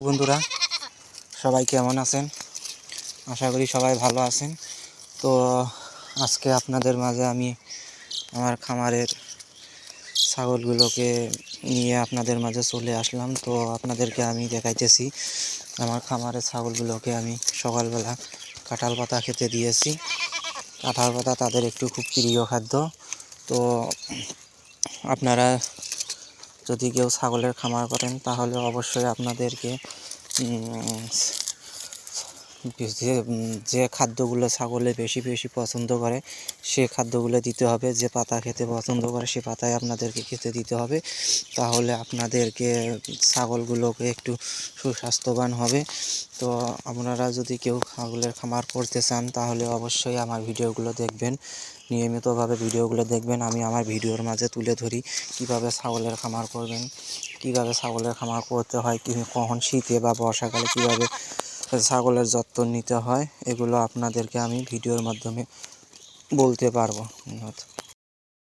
বন্ধুরা, সবাই কেমন আছেন? আশা করি সবাই ভালো আছেন। তো, আজকে আপনাদের মাঝে আমি আমার খামারের ছাগলগুলোকে নিয়ে আপনাদের মাঝে চলে আসলাম। তো, আপনাদেরকে আমি দেখাইতেছি, আমার খামারের ছাগলগুলোকে আমি সকালবেলা কাঁঠাল পাতা খেতে দিয়েছি। কাঁঠাল পাতা তাদের একটু খুব প্রিয় খাদ্য। তো, আপনারা যদি কেউ ছাগলের খামার করেন তাহলে অবশ্যই আপনাদেরকে যে খাদ্যগুলো ছাগলে বেশি বেশি পছন্দ করে, সে খাদ্যগুলো দিতে হবে। যে পাতা খেতে পছন্দ করে, সে পাতায় আপনাদেরকে খেতে দিতে হবে। তাহলে আপনাদেরকে ছাগলগুলোকে একটু সুস্বাস্থ্যবান হবে। তো আপনারা যদি কেউ ছাগলের খামার করতে চান, তাহলে অবশ্যই আমার ভিডিওগুলো দেখবেন। নিয়মিতভাবে ভিডিওগুলো দেখবেন। আমি আমার ভিডিওর মাঝে তুলে ধরি কীভাবে ছাগলের খামার করবেন, কীভাবে ছাগলের খামার করতে হয়, কি, কখন শীতে বা বর্ষাকালে কীভাবে ছাগলের যত্ন নিতে হয় এগুলো আপনাদেরকে আমি ভিডিওর মাধ্যমে বলতে পারব। ধন্যবাদ।